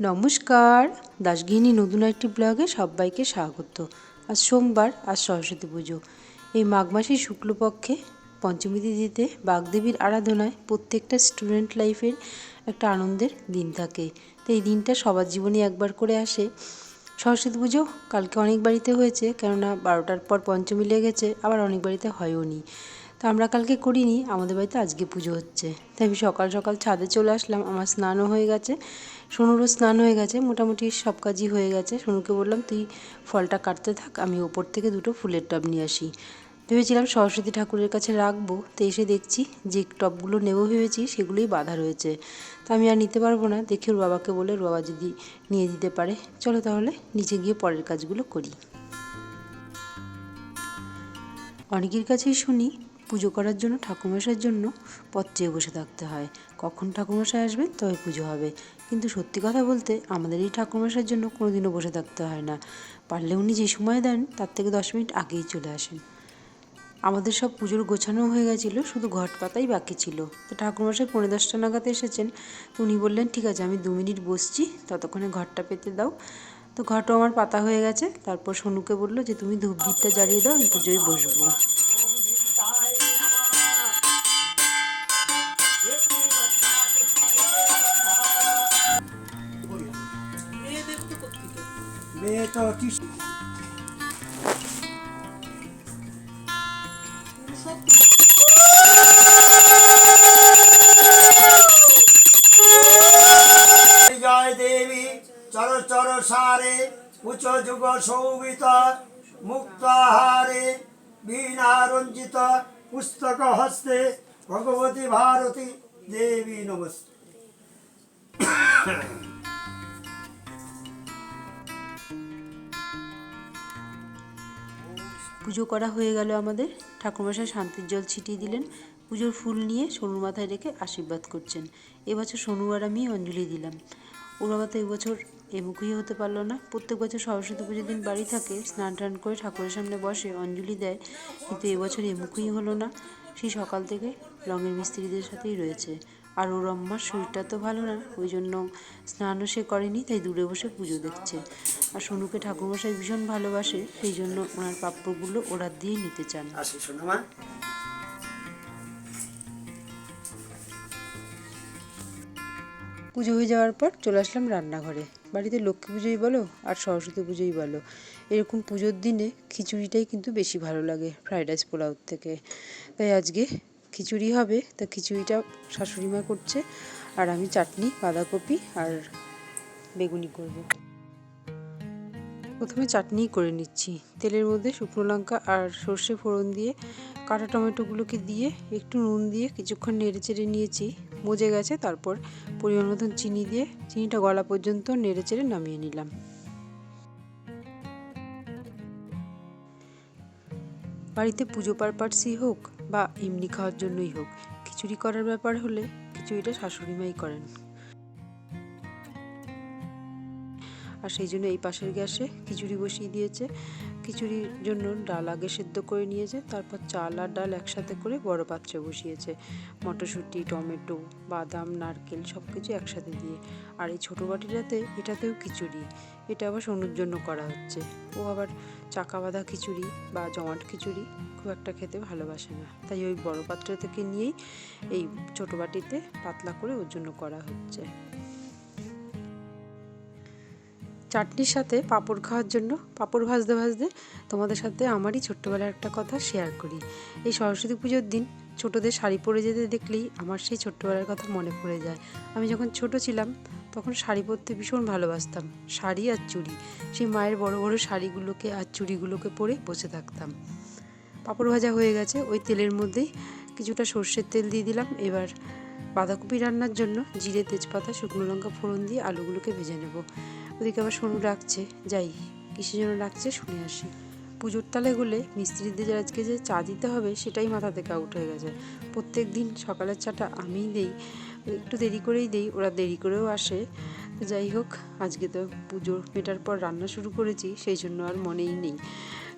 নমস্কার। দাসগৃহিণী নতুন একটি ব্লগে সবাইকে স্বাগত। আজ সোমবার, আজ সরস্বতী পুজো। এই মাঘ মাসের শুক্লপক্ষে পঞ্চমী তিথিতে বাগদেবীর আরাধনায় প্রত্যেকটা স্টুডেন্ট লাইফের একটা আনন্দের দিন থাকে। তো এই দিনটা সবার জীবনে একবার করে আসে। সরস্বতী পুজো কালকে অনেক বাড়িতে হয়েছে, কেননা বারোটার পর পঞ্চমী লেগেছে, আবার অনেক বাড়িতে হয়ও নি। তো আমরা কালকে করিনি, আমাদের বাড়িতে আজকে পুজো হচ্ছে। তাই আমি সকাল সকাল ছাদে চলে আসলাম, আমার স্নানও হয়ে গেছে, সোনুরও স্নান হয়ে গেছে, মোটামুটি সব কাজই হয়ে গেছে। সোনুকে বললাম, তুই ফলটা কাটতে থাক, আমি ওপর থেকে দুটো ফুলের টব নিয়ে আসি। ভেবেছিলাম সরস্বতী ঠাকুরের কাছে রাখব, তো এসে দেখছি যে টবগুলো নেব ভেবেছি, সেগুলোই বাধা রয়েছে। তা আমি আর নিতে পারব না, দেখি ওর বাবাকে বলে ওর বাবা যদি নিয়ে দিতে পারে। চলো তাহলে নিচে গিয়ে পরের কাজগুলো করি। অনেকের কাছেই শুনি পুজো করার জন্য ঠাকুমশাইয়ের জন্য পথ চেয়ে বসে থাকতে হয়। কখন ঠাকুমশাই আসবেন তবে পুজো হবে। কিন্তু সত্যি কথা বলতে আমাদের এই ঠাকুরমশাইয়ের জন্য কোনোদিনও বসে থাকতে হয় না। পারলে উনি যে সময় দেন, তার থেকে দশ মিনিট আগেই চলে আসেন। আমাদের সব পুজোর গোছানো হয়ে গেছিল, শুধু ঘট পাতাই বাকি ছিল। তো ঠাকুরমশাই পনেরো দশটা নাগাদ এসেছেন। তো উনি বললেন, ঠিক আছে, আমি দু মিনিট বসছি, ততক্ষণে ঘরটা পেতে দাও। তো ঘরটাও আমার পাতা হয়ে গেছে। তারপর সোনুকে বলল যে, তুমি ধূপ দ্বীপটা জ্বালিয়ে দাও, আমি পুজোয় বসবো। মেয়ে তো টিস- জয় দেবী, চর চর সারে, উচ্চ যুগ সৌমিত মুক্তাহারে বীণা রঞ্জিত, পুস্তক হস্তে, ভগবতী ভারতী দেবী নমস্তে। পুজো করা হয়ে গেল আমাদের। ঠাকুরমশাই শান্তির জল ছিটিয়ে দিলেন। পুজোর ফুল নিয়ে সোনুর মাথায় রেখে আশীর্বাদ করছেন। এবছর সোনু আর আমি অঞ্জলি দিলাম। ওর বাবা তো এবছর এমুখই হতে পারল না। প্রত্যেক বছর সরস্বতী পুজোর দিন বাড়ি থাকে, স্নান টান করে ঠাকুরের সামনে বসে অঞ্জলি দেয়, কিন্তু এবছর এমুখই হলো না। সেই সকাল থেকে রঙের মিস্ত্রিদের সাথেই রয়েছে। আর ওর আম্মার শরীরটা তো ভালো না, ওই জন্য স্নানও সে করেনি, তাই দূরে বসে পুজো দেখছে। আর সোনুকে ঠাকুরমশাই ভীষণ ভালোবাসে সেই জন্য ওনার প্রাপ্যগুলো ওরা দিয়ে নিতে চান। মা। পুজো হয়ে যাওয়ার পর চলে আসলাম রান্নাঘরে। বাড়িতে লক্ষ্মী পুজোই বলো আর সরস্বতী পুজোই বলো। এরকম পুজোর দিনে খিচুড়িটাই কিন্তু বেশি ভালো লাগে ফ্রাইড রাইস পোলাওর থেকে। তাই আজকে খিচুড়ি হবে তা খিচুড়িটা শাশুড়ি মা করছে আর আমি চাটনি বাঁধাকপি আর বেগুনি করব। প্রথমে চাটনি করে নিচ্ছি। তেলের মধ্যে শুকনো লঙ্কা আর সর্ষে ফোড়ন দিয়ে, কাটা টমেটোগুলোকে দিয়ে, একটু নুন দিয়ে কিছুক্ষণ নেড়ে চেড়ে নিয়েছি। মজে গেছে, তারপর পরিমাণ মতন চিনি দিয়ে, চিনিটা গলা পর্যন্ত নেড়ে চেড়ে নামিয়ে নিলাম। বাড়িতে পুজো পারপাসই হোক বা এমনি খাওয়ার জন্যই হোক, খিচুড়ি করার ব্যাপার হলে খিচুড়িটা শাশুড়ি মাই করেন। আর সেই জন্য এই পাশের গ্যাসে খিচুড়ি বসিয়ে দিয়েছে। খিচুড়ির জন্য ডাল আগে সেদ্ধ করে নিয়েছে, তারপর চাল আর ডাল একসাথে করে বড় পাত্রে বসিয়েছে। মটরশুঁটি, টমেটো, বাদাম, নারকেল সব কিছু একসাথে দিয়ে। আর এই ছোটো বাটিটাতে এটাতেও খিচুড়ি। এটা আবার সোনুর জন্য করা হচ্ছে। ও আবার চাকা বাঁধা খিচুড়ি বা জমাট খিচুড়ি খুব একটা খেতে ভালোবাসে না। তাই ওই বড় পাত্র থেকে নিয়েই এই ছোটো বাটিতে পাতলা করে ওর জন্য করা হচ্ছে। চাটনির সাথে পাঁপড় খাওয়ার জন্য, পাঁপড় ভাজতে ভাজতে তোমাদের সাথে আমারই ছোট্টবেলার একটা কথা শেয়ার করি। এই সরস্বতী পুজোর দিন ছোটদের শাড়ি পরে যেতে দেখলেই আমার সেই ছোট্টবেলার কথা মনে পড়ে যায়। আমি যখন ছোট ছিলাম, তখন শাড়ি পরতে ভীষণ ভালোবাসতাম, শাড়ি আর চুড়ি। সেই মায়ের বড় বড় শাড়িগুলোকে আর চুড়িগুলোকে পরে বসে থাকতাম। পাঁপড় ভাজা হয়ে গেছে, ওই তেলের মধ্যেই কিছুটা সর্ষের তেল দিয়ে দিলাম। এবার বাঁধাকপি রান্নার জন্য জিরে, তেজপাতা, শুকনো লঙ্কা ফোড়ন দিয়ে আলুগুলোকে ভেজে নেব। ওদিকে আবার সোনু ডাকছে, যাই কিসের যেন ডাকছে শুনে আসি। পুজোর তালে গুলে মিস্ত্রিদের আজকে যে চা দিতে হবে সেটাই মাথা থেকে আউট হয়ে গেছে। প্রত্যেক দিন সকালের চাটা আমিই দেই, একটু দেরি করেই দেই, ওরা দেরি করেও আসে। যাই হোক, আজকে তো পুজো মেটার পর রান্না শুরু করেছি, সেই জন্য আর মনেই নেই।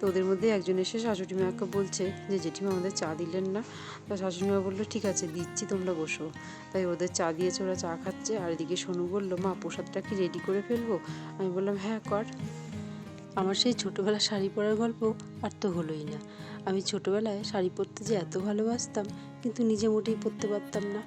তো ওদের মধ্যে একজন এসে শাশুড়ি মাকে বলছে যে, জেঠিমা, আমাদের চা দিলেন না। তো শাশুড়ি মা বলল, ঠিক আছে, দিচ্ছি, তোমরা বসো। তাই ওদের চা দিয়েছে, ওরা চা খাচ্ছে। আর এদিকে সোনু বলল, মা, প্রসাদটা কি রেডি করে ফেলব? আমি বললাম হ্যাঁ কর। আমার সেই ছোটোবেলার শাড়ি পরার গল্প আর তো হলোই না। আমি ছোটোবেলায় শাড়ি পরতে যে এত ভালোবাসতাম, কিন্তু নিজে মোটেই পরতে পারতাম না।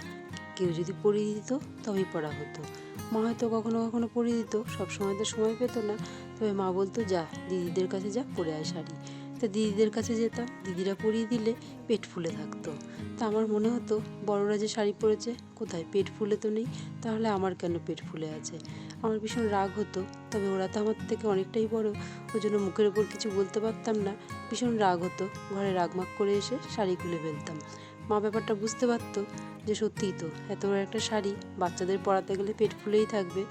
কেউ যদি পরিয়ে দিত, তবেই পরা হতো। মা হয়তো কখনো কখনো পরিয়ে দিত সব সময় তো সময় পেত না। তবে মা বলতো, যা, দিদিদের কাছে যা, পরে আয় শাড়ি। তা দিদিদের কাছে যেতাম, দিদিরা পরিয়ে দিলে পেট ফুলে থাকতো। তা আমার মনে হতো, বড়রা যে শাড়ি পরেছে, কোথায়? পেট ফুলে তো নেই, তাহলে আমার কেন পেট ফুলে আছে? আমার ভীষণ রাগ হতো, তবে ওরা তো আমার থেকে অনেকটাই বড় ওই জন্য মুখের ওপর কিছু বলতে পারতাম না। ভীষণ রাগ হতো, ঘরে রাগমাগ করে এসে শাড়ি খুলে ফেলতাম। মা ব্যাপারটা বুঝতে পারতো যে সত্যিই তো, এত বড় একটা শাড়ি, বাচ্চাদের পরাতে গেলে পেট ফুলেই থাকবে।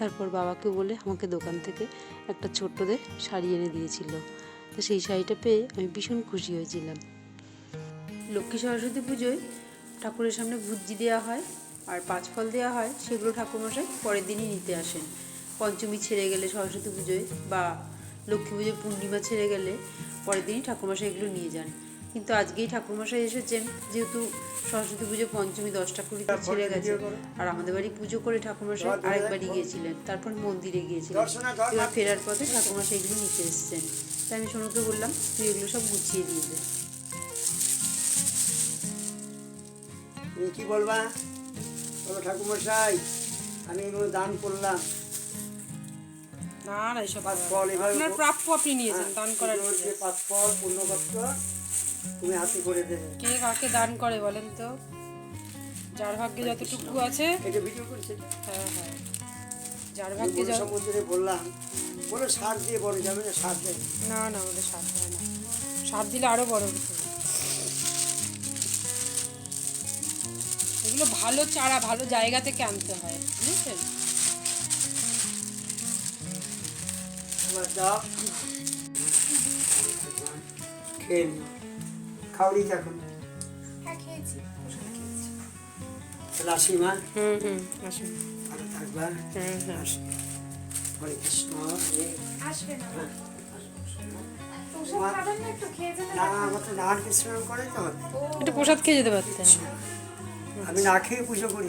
তারপর বাবাকে বলে আমাকে দোকান থেকে একটা ছোট্টদের শাড়ি এনে দিয়েছিল। তো সেই শাড়িটা পেয়ে আমি ভীষণ খুশি হয়েছিলাম। লক্ষ্মী সরস্বতী পুজোয় ঠাকুরের সামনে ভুজি দেওয়া হয় আর পাঁচ ফল দেওয়া হয়, সেগুলো ঠাকুরমশাই পরের দিনই নিতে আসেন। পঞ্চমী ছেড়ে গেলে সরস্বতী পুজোয় বা লক্ষ্মী পুজোয় পূর্ণিমা ছেড়ে গেলে পরের দিনই ঠাকুরমশাই এগুলো নিয়ে যান। কিন্তু আজকেই ঠাকুরমশাই এসেছেন যেহেতু সরস্বতী পুজো পঞ্চমী দশটা কুড়িতে ছেড়ে গেছে। আর আমাদের বাড়ি পুজো করে ঠাকুরমশাই আরেকবারই গিয়েছিলেন। তারপর মন্দিরে গিয়েছিলেন। এবার ফেরার পথে ঠাকুরমশাই এগুলো নিতে এসেছেন। তাই আমি সোনুকে বললাম তুই এগুলো সব গুছিয়ে দিয়ে দে কি বলবা? বলো ঠাকুমশাই আমি এগুলো দান করলাম। না না এসব পাঁচ ফল এভাবে প্রাপ্য আপনি নিয়েছেন দান করার পাঁচ ফল পূর্ণপত্র। তুমি হাতে করে দেবে। কে কাকে দান করে বলেন তো? যার ভাগ্যে যতটুকু আছে। এটা ভিডিও করছে। হ্যাঁ হ্যাঁ। যার ভাগ্যে যত সমুদ্রে বললাম বলে সার দিয়ে বড় যাবে না সার দেয়। না না আমাদের সার হয় না। সার দিলে আরও বড় হতো। এগুলো ভালো চারা ভালো জায়গা থেকে আনতে হয় বুঝেছেন? এবার যাও খেয়ে নিও খাওয়ারি এখন তাহলে আসি মা? হুম হুম আসুন ভালো থাকবা। হ্যাঁ হ্যাঁ হরে কৃষ্ণ আসবে না। হ্যাঁ। একটু প্রসাদ খেয়ে যেতে পারতেন। আমি না খেয়ে পুজো করি।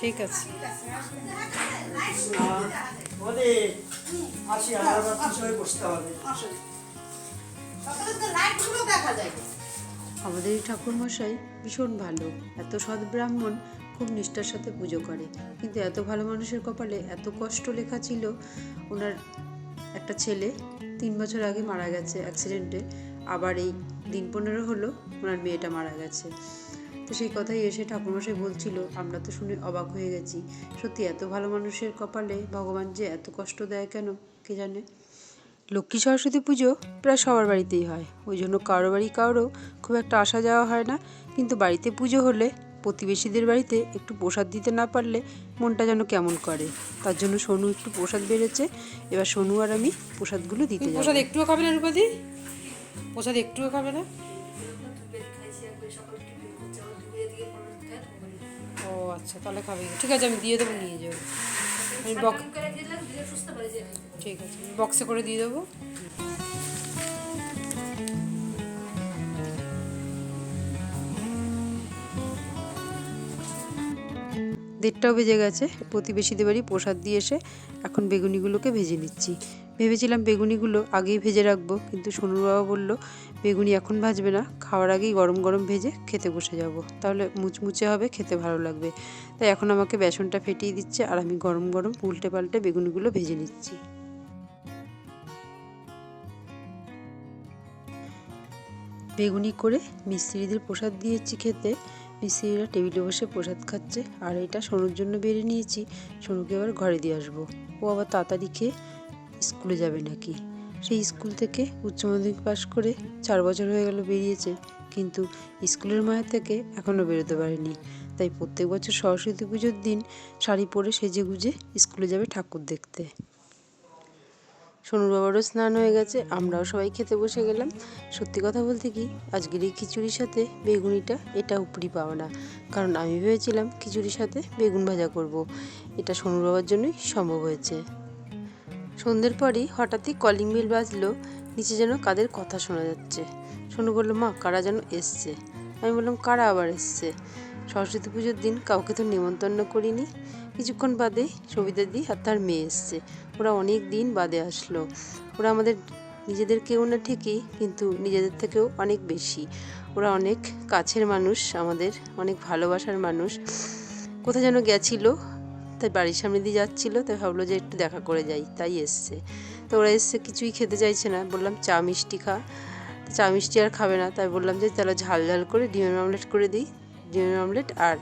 ঠিক আছে। আসি আমার বসতে হবে। সকালে তো লাইটগুলো দেখা যায়। আমাদের এই ঠাকুরমশাই ভীষণ ভালো। এত সৎ ব্রাহ্মণ খুব নিষ্ঠার সাথে পুজো করে। কিন্তু এত ভালো মানুষের কপালে এত কষ্ট লেখা ছিল, ওনার একটা ছেলে তিন বছর আগে মারা গেছে অ্যাক্সিডেন্টে আবার এই দিন পনেরো হলো, ওনার মেয়েটা মারা গেছে। তো সেই কথাই এসে ঠাকুরমশাই বলছিল, আমরা তো শুনে অবাক হয়ে গেছি। সত্যি এত ভালো মানুষের কপালে ভগবান যে এত কষ্ট দেয় কেন? কে জানে? লক্ষ্মী সরস্বতী পুজো প্রায় সবার বাড়িতেই হয়। ওই জন্য কারও বাড়ি কারও খুব একটা আসা যাওয়া হয় না। কিন্তু বাড়িতে পুজো হলে প্রতিবেশীদের বাড়িতে একটু প্রসাদ দিতে না পারলে মনটা যেন কেমন করে। তার জন্য সোনু একটু প্রসাদ বেড়েছে। এবার সোনু আর আমি প্রসাদগুলো দিতে প্রসাদ একটুও খাবে না রূপাদি? প্রসাদ একটুও খাবে না? ও আচ্ছা তাহলে খাবে। ঠিক আছে আমি দিয়ে দেবো নিয়ে যাব আমি বক্স ঠিক আছে বক্সে করে দিয়ে দেবো। দেড়টাও বেজে গেছে প্রতিবেশীদের বাড়ি প্রসাদ দিয়ে এসে এখন বেগুনিগুলোকে ভেজে নিচ্ছি। ভেবেছিলাম বেগুনিগুলো আগেই ভেজে রাখব, কিন্তু সোনুর বাবা বলল, বেগুনি এখন ভাজবে না, খাওয়ার আগেই গরম গরম ভেজে খেতে বসে যাব, তাহলে মুচমুচে হবে, খেতে ভালো লাগবে। তাই এখন আমাকে বেসনটা ফেটিয়ে দিচ্ছে, আর আমি গরম গরম উল্টে পাল্টে বেগুনিগুলো ভেজে নিচ্ছি। বেগুনি করে মিস্ত্রিদের প্রসাদ দিয়েছি খেতে, মিস্ত্রিরা টেবিলে বসে প্রসাদ খাচ্ছে, আর এটা সোনুর জন্য বেড়ে নিয়েছি, সোনুকে এবার ঘরে দিয়ে আসব। ও আবার তাড়াতাড়ি খেয়ে স্কুলে যাবে নাকি? সেই স্কুল থেকে উচ্চ মাধ্যমিক পাশ করে চার বছর হয়ে গেল বেরিয়েছে। কিন্তু স্কুলের মায়ের থেকে এখনও বেরোতে পারেনি। তাই প্রত্যেক বছর সরস্বতী পুজোর দিন শাড়ি পরে সেজে গুজে স্কুলে যাবে ঠাকুর দেখতে। সোনুর বাবারও স্নান হয়ে গেছে, আমরাও সবাই খেতে বসে গেলাম। সত্যি কথা বলতে কি, আজকের এই খিচুড়ির সাথে বেগুনিটা এটা উপরি পাওয়া না। কারণ আমি ভেবেছিলাম খিচুড়ির সাথে বেগুন ভাজা করব। এটা সোনুর বাবার জন্যই সম্ভব হয়েছে। সন্ধ্যের পরই হঠাৎই কলিং বেল বাজলো, নিচে যেন কাদের কথা শোনা যাচ্ছে। সোনু বলল, মা, কারা যেন এসছে? আমি বললাম, কারা আবার এসছে? সরস্বতী পুজোর দিন কাউকে তো নেমন্তন্ন করিনি। কিছুক্ষণ বাদে সবিতা দি আর তার মেয়ে এসছে। ওরা অনেক দিন বাদে আসলো। ওরা আমাদের নিজেদের কেউ না ঠিকই, কিন্তু নিজেদের থেকেও অনেক বেশি। ওরা অনেক কাছের মানুষ, আমাদের অনেক ভালোবাসার মানুষ। কোথায় যেন গেছিল তাই বাড়ির সামনে দিয়ে যাচ্ছিল, তাই ভাবলো যে একটু দেখা করে যাই, তাই এসছে। তো ওরা এসছে, কিছুই খেতে চাইছে না, বললাম চা মিষ্টি খা। চা মিষ্টি আর খাবে না, তাই বললাম যে তাহলে ঝাল ঝাল করে ডিমের অমলেট করে দিই, ডিমের অমলেট আর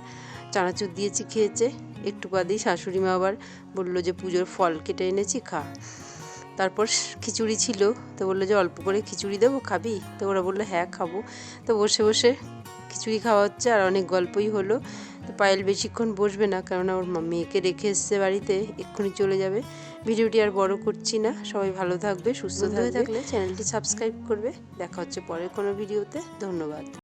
চানাচুর দিয়েছি খেয়েছে, একটু বাদেই শাশুড়ি মা আবার বলল যে পুজোর ফল কেটে এনেছি, খা। তারপর খিচুড়ি ছিল, তো বলল যে অল্প করে খিচুড়ি দেবো, খাবি? তো ওরা বলল হ্যাঁ খাব। তো বসে বসে খিচুড়ি খাওয়া হচ্ছে আর অনেক গল্পই হলো। তো পায়েল বেশিক্ষণ বসবে না কেননা ওর মেয়েকে রেখে এসছে বাড়িতে এক্ষুনি চলে যাবে। ভিডিওটি আর বড় করছি না সবাই ভালো থাকবে সুস্থ থাকবে। চ্যানেলটি সাবস্ক্রাইব করবে। দেখা হচ্ছে পরের কোনো ভিডিওতে। ধন্যবাদ।